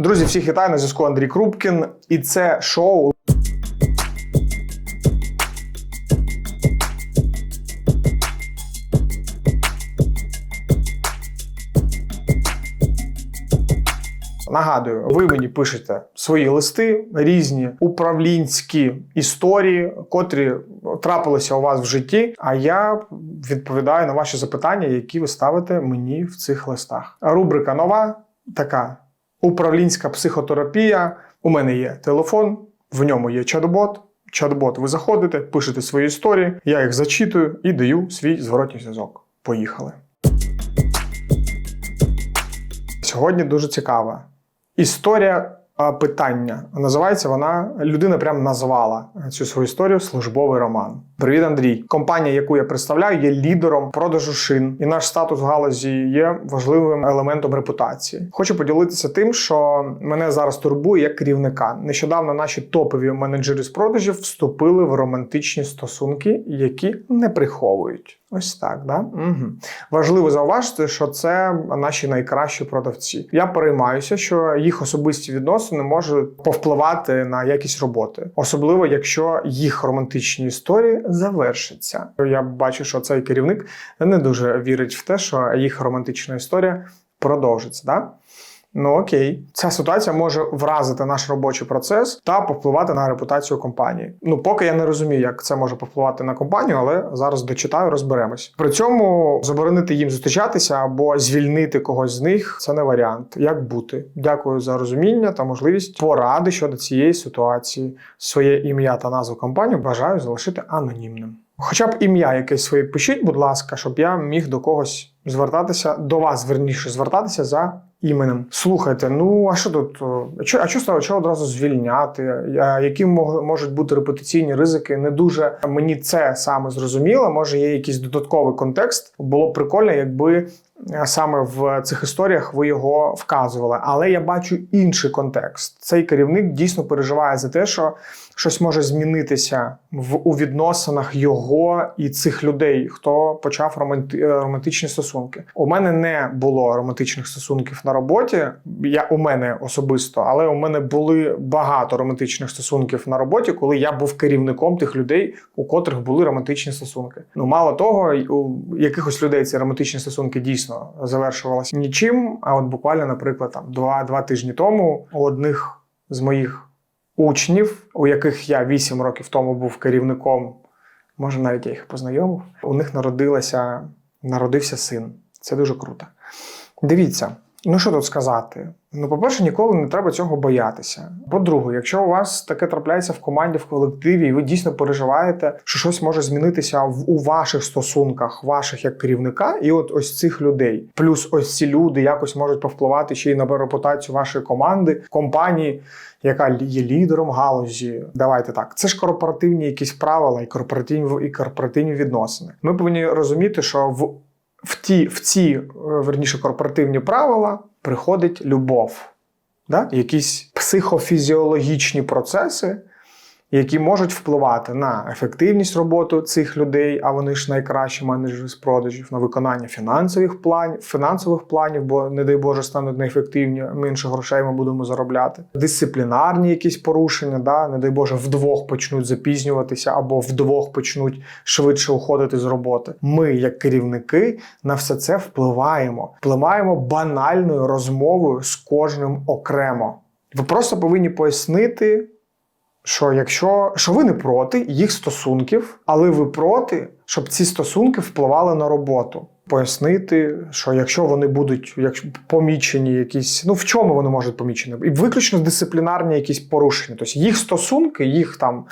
Друзі, всіх вітаю на зв'язку Андрій Крупкін, і це шоу. Нагадую, ви мені пишете свої листи, різні управлінські історії, котрі трапилися у вас в житті. А я відповідаю на ваші запитання, які ви ставите мені в цих листах. Рубрика нова така управлінська психотерапія. У мене є телефон, в ньому є чат-бот. Чат-бот, ви заходите, пишете свої історії, я їх зачитую і даю свій зворотній зв'язок. Поїхали. Сьогодні дуже цікава історія питання. Називається вона людина прям назвала цю свою історію службовий роман. Привіт, Андрій. Компанія, яку я представляю, є лідером продажу шин, і наш статус в галузі є важливим елементом репутації. Хочу поділитися тим, що мене зараз турбує як керівника. Нещодавно наші топові менеджери з продажів вступили в романтичні стосунки, які не приховують. Ось так, да? Угу. Важливо зауважити, що це наші найкращі продавці. Я переймаюся, що їх особисті відносини можуть повпливати на якість роботи, особливо якщо їх романтичні історії завершаться. Я бачу, що цей керівник не дуже вірить в те, що їх романтична історія продовжиться. Да? Ну окей, ця ситуація може вразити наш робочий процес та повпливати на репутацію компанії. Ну, поки я не розумію, як це може повпливати на компанію, але зараз дочитаю, розберемось. При цьому заборонити їм зустрічатися або звільнити когось з них це не варіант. Як бути? Дякую за розуміння та можливість поради щодо цієї ситуації. Своє ім'я та назву компанії бажаю залишити анонімним. Хоча б ім'я якесь своє пишіть, будь ласка, щоб я міг до когось звертатися, до вас верніше звертатися за іменем. Слухайте, ну а що тут? Що, а що що одразу звільняти? А Які можуть бути репутаційні ризики? Не дуже мені це саме зрозуміло. Може, є якийсь додатковий контекст. Було б прикольно, якби е, саме в цих історіях ви його вказували. Але я бачу інший контекст. Цей керівник дійсно переживає за те, що щось може змінитися в у відносинах його і цих людей, хто почав романти- е, романтичні стосунки. У мене не було романтичних стосунків на роботі. Я у мене особисто, але у мене були багато романтичних стосунків на роботі, коли я був керівником тих людей, у котрих були романтичні стосунки. Ну мало того, у якихось людей ці романтичні стосунки дійсно завершувалися нічим. А от буквально, наприклад, там два, два тижні тому у одних з моїх учнів, у яких я 8 років тому був керівником, може навіть я їх познайомив, у них народилася, народився син. Це дуже круто. Дивіться, ну що тут сказати? Ну, по-перше, ніколи не треба цього боятися. По-друге, якщо у вас таке трапляється в команді, в колективі, і ви дійсно переживаєте, що щось може змінитися в у ваших стосунках, ваших як керівника, і от ось цих людей, плюс ось ці люди якось можуть повпливати ще й на репутацію вашої команди, компанії, яка є лідером галузі. Давайте так. Це ж корпоративні якісь правила і корпоративні і корпоративні відносини. Ми повинні розуміти, що в в ті, в ці е, верніше корпоративні правила приходить любов, да? якісь психофізіологічні процеси, які можуть впливати на ефективність роботи цих людей, а вони ж найкращі менеджери з продажів, на виконання фінансових планів, фінансових планів, бо, не дай Боже, стануть неефективні, менше грошей ми будемо заробляти. Дисциплінарні якісь порушення, да? не дай Боже, вдвох почнуть запізнюватися або вдвох почнуть швидше уходити з роботи. Ми, як керівники, на все це впливаємо. Впливаємо банальною розмовою з кожним окремо. Ви просто повинні пояснити що якщо що ви не проти їх стосунків, але ви проти, щоб ці стосунки впливали на роботу. Пояснити, що якщо вони будуть якщо помічені, якісь ну в чому вони можуть помічені, і виключно дисциплінарні якісь порушення. Тобто їх стосунки, їх там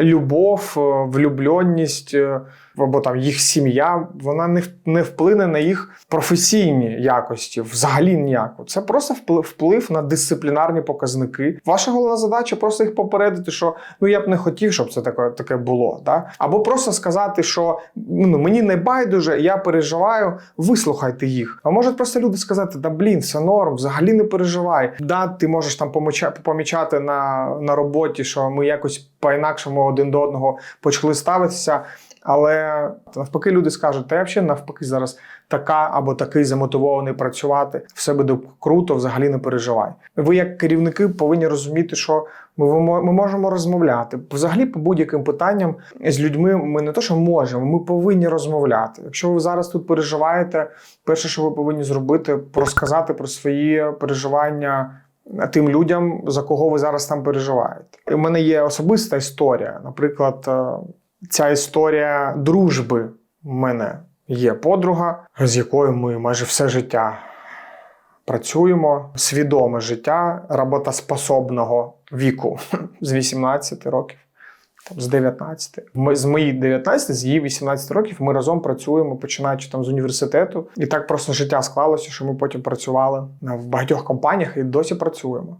любов, е, влюбленість е, або там їх сім'я, вона не, не вплине на їх професійні якості, взагалі ніяко. Це просто вплив, на дисциплінарні показники. Ваша головна задача просто їх попередити, що ну я б не хотів, щоб це таке, таке було. Да? Або просто сказати, що ну мені не байдуже, я переживаю, вислухайте їх. А можуть просто люди сказати: да блін, все норм, взагалі не переживай. Да, ти можеш там помічати на, на роботі, що ми якось по-інакшому один до одного почали ставитися. Але навпаки, люди скажуть, та я взагалі навпаки зараз така або такий замотивований працювати, все буде круто, взагалі не переживай. Ви, як керівники, повинні розуміти, що ми, ми можемо розмовляти. Взагалі, по будь-яким питанням з людьми ми не то, що можемо, ми повинні розмовляти. Якщо ви зараз тут переживаєте, перше, що ви повинні зробити, розказати про свої переживання. Тим людям, за кого ви зараз там переживаєте. У мене є особиста історія. Наприклад, е, ця історія дружби в мене є подруга, з якою ми майже все життя працюємо. Свідоме життя роботоспособного віку з 18 років. Там, з 19. Ми, з моїх 19, з її 18 років ми разом працюємо, починаючи там з університету. І так просто життя склалося, що ми потім працювали в багатьох компаніях і досі працюємо.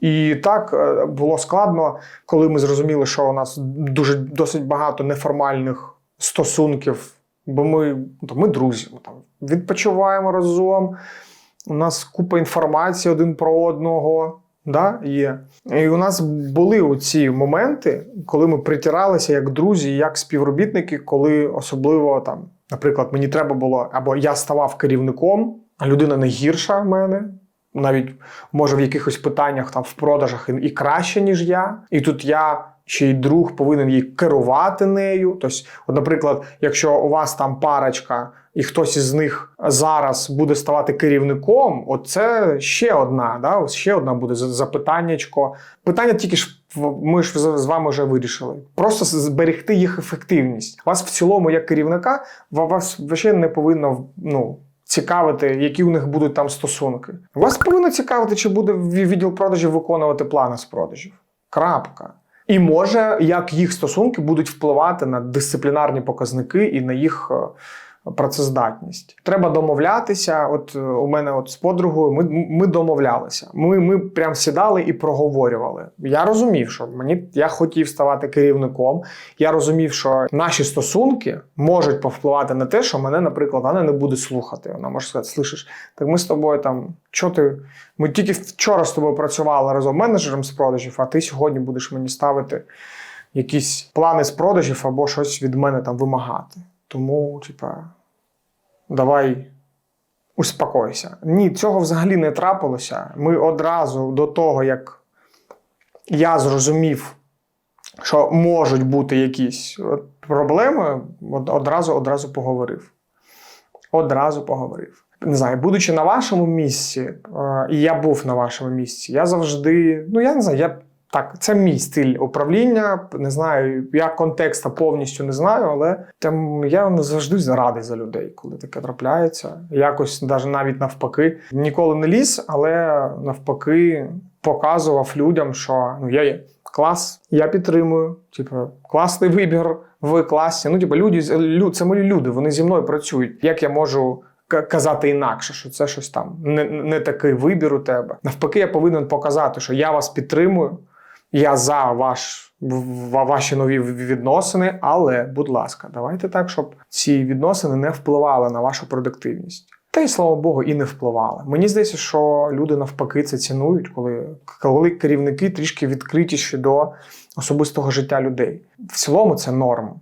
І так е, було складно, коли ми зрозуміли, що у нас дуже досить багато неформальних стосунків, бо ми, то ми друзі, ми там відпочиваємо разом. У нас купа інформації один про одного. Да, є. І у нас були ці моменти, коли ми притиралися як друзі, як співробітники, коли особливо там, наприклад, мені треба було, або я ставав керівником, а людина не гірша в мене, навіть може в якихось питаннях там в продажах і краще, ніж я. І тут я. Ще й друг повинен їй керувати нею. Тобто, от, наприклад, якщо у вас там парочка, і хтось із них зараз буде ставати керівником, оце ще одна, да? ще одна буде запитаннячко. Питання тільки ж ми ж з вами вже вирішили. Просто зберегти їх ефективність. Вас в цілому, як керівника, вас ще не повинно ну. Цікавити, які у них будуть там стосунки. Вас повинно цікавити, чи буде відділ продажів виконувати плани з продажів. Крапка. І може, як їх стосунки будуть впливати на дисциплінарні показники і на їх е, працездатність. Треба домовлятися. От е, у мене от з подругою ми ми домовлялися. Ми ми прям сідали і проговорювали. Я розумів, що мені я хотів ставати керівником. Я розумів, що наші стосунки можуть повпливати на те, що мене, наприклад, вона не буде слухати. Вона може сказати: слышиш, так ми з тобою там, що ти? Ми тільки вчора з тобою працювали разом менеджером з продажів, а ти сьогодні будеш мені ставити якісь плани з продажів або щось від мене там вимагати. Тому, типа, давай успокойся. Ні, цього взагалі не трапилося. Ми одразу до того, як я зрозумів, що можуть бути якісь проблеми, одразу одразу поговорив. Одразу поговорив. Не знаю, будучи на вашому місці, е, і я був на вашому місці, я завжди, ну я не знаю, я так, це мій стиль управління. Не знаю, я контекста повністю не знаю, але там я не завжди радий за людей, коли таке трапляється. Якось навіть навпаки, ніколи не ліз, але навпаки показував людям, що ну я є клас, я підтримую. Типу, класний вибір, ви класні. Ну, типу, люди це мої люди, вони зі мною працюють. Як я можу? Казати інакше, що це щось там не не такий вибір у тебе. Навпаки, я повинен показати, що я вас підтримую, я за ваш, ваші нові відносини, але, будь ласка, давайте так, щоб ці відносини не впливали на вашу продуктивність. Та й слава Богу, і не впливали. Мені здається, що люди навпаки це цінують, коли коли керівники трішки відкритіші до особистого життя людей. В цілому це норм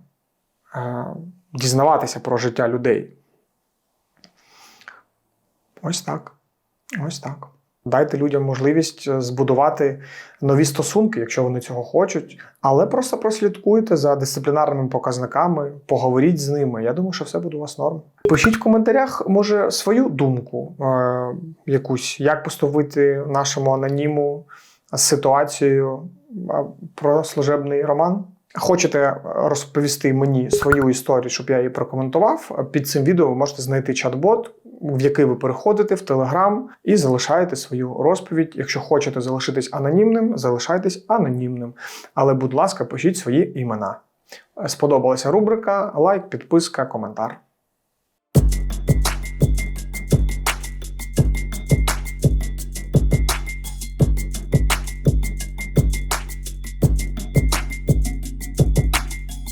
е, дізнаватися про життя людей. Ось так. Ось так. Дайте людям можливість е, збудувати нові стосунки, якщо вони цього хочуть, але просто прослідкуйте за дисциплінарними показниками, поговоріть з ними. Я думаю, що все буде у вас норм. Пишіть в коментарях, може, свою думку е- якусь, як поступити нашому аноніму з ситуацією про служебний роман. Хочете розповісти мені свою історію, щоб я її прокоментував? Під цим відео ви можете знайти чат-бот в який ви переходите в Телеграм і залишаєте свою розповідь. Якщо хочете залишитись анонімним, залишайтесь анонімним. Але, будь ласка, пишіть свої імена. Сподобалася рубрика, лайк, підписка, коментар.